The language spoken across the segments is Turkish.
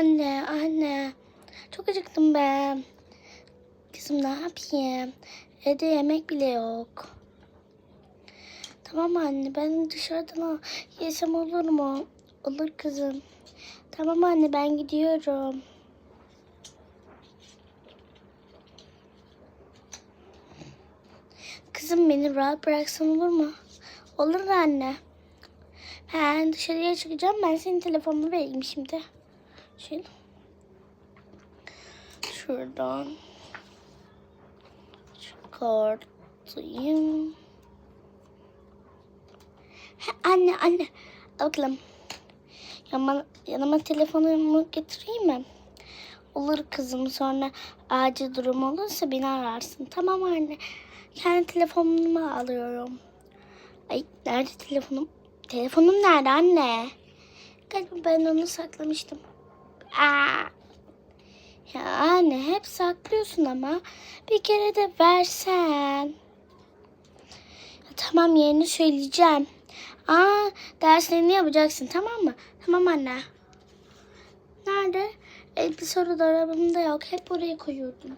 Anne, anne. Çok acıktım ben. Kızım ne yapayım? Evde yemek bile yok. Tamam anne ben dışarıdan yesem olur mu? Olur kızım. Tamam anne ben gidiyorum. Kızım beni rahat bıraksan olur mu? Olur anne. Ben dışarıya çıkacağım. Ben senin telefonunu vereyim şimdi. Şöyle. Şuradan. Çıkartayım. Ha, anne anne. Al bakalım. Yanıma, yanıma telefonumu getireyim mi? Olur kızım sonra acil durum olursa beni ararsın. Tamam anne. Kendi telefonumu alıyorum. Ay nerede telefonum? Telefonum nerede anne? Galiba ben onu saklamıştım. Aa. Ya anne hep saklıyorsun ama bir kere de versen. Ya, tamam yerini söyleyeceğim. Aa derslerini yapacaksın tamam mı? Tamam anne. Nerede? Elbise orada arabamda yok. Hep oraya koyuyordum.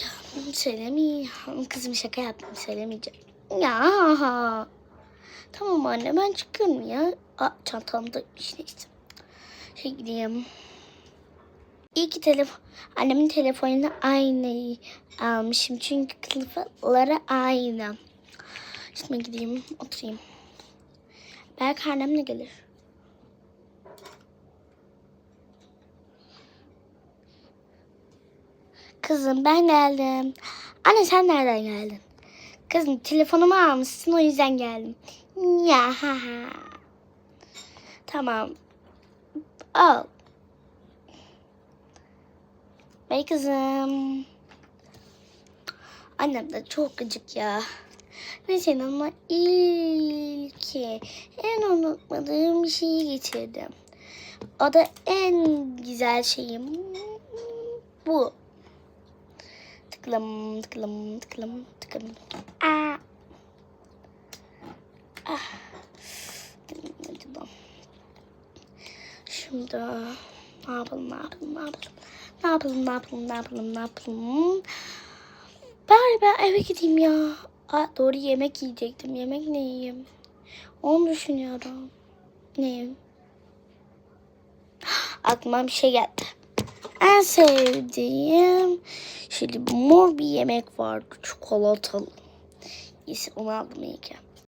Ya söylemeyeyim. Kızım şaka yaptım söylemeyeceğim. Ya. Tamam anne ben çıkıyorum ya. Aa, çantamda işte işte. Şey gideyim. İyi ki telefon, annemin telefonunu aynı almışım. Çünkü kılıfları aynı. Şimdi gideyim oturayım. Belki annem de gelir. Kızım ben geldim. Anne sen nereden geldin? Kızım telefonumu almışsın o yüzden geldim. Ya ha ha. Tamam. Al. Bey kızım. Annem de çok gıcık ya. Senin ama ilk en unutmadığım bir şeyi getirdim. O da en güzel şeyim. Bu. Tıklım tıklım tıklım tıklım. Aa. Ah. Şimdi ne yapalım ne yapalım ne yapalım. Ne yapalım ne yapalım ne yapalım ne yapalım. Bari ben eve gideyim ya. Aa, doğru yemek yiyecektim. Yemek ne yiyeyim? Onu düşünüyorum. Ne yiyeyim? Aklıma bir şey geldi. En sevdiğim şöyle mor bir yemek vardı. Çikolatalı. Neyse onu aldım ki.